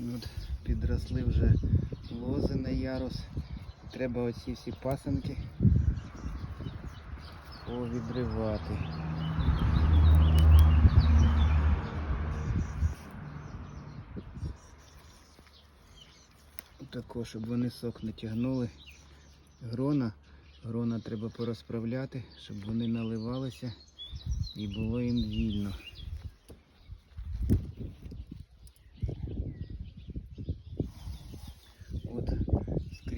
От підросли вже лози на ярус. Треба оці всі пасенки повідривати. Також, щоб вони сок не тягнули. Грона. Грона треба порозправляти, щоб вони наливалися і було їм вільно. От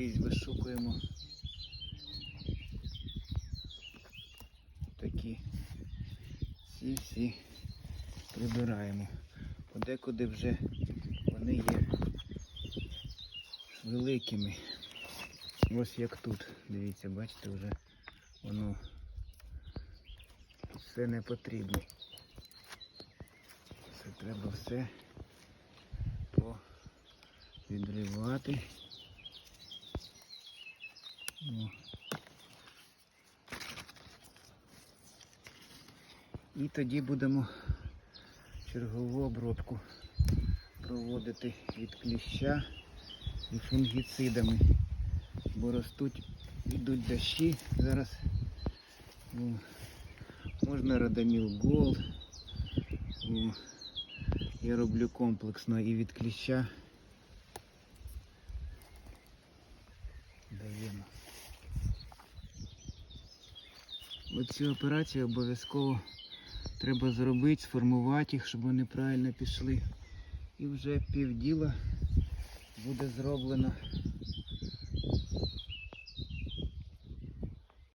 скрізь вишукуємо такі ці всі прибираємо. Подекуди вже вони є великими. Ось як тут. Дивіться, бачите, вже воно все не потрібно. Це треба все відривати. І тоді будемо чергову обробку проводити від кліща і фунгіцидами. Бо ростуть, йдуть дощі зараз. О, Можна радаміл Голд. О, Я роблю комплексно і від кліща. Оцю операцію обов'язково треба зробити, сформувати їх, щоб вони правильно пішли. І вже півділа буде зроблено.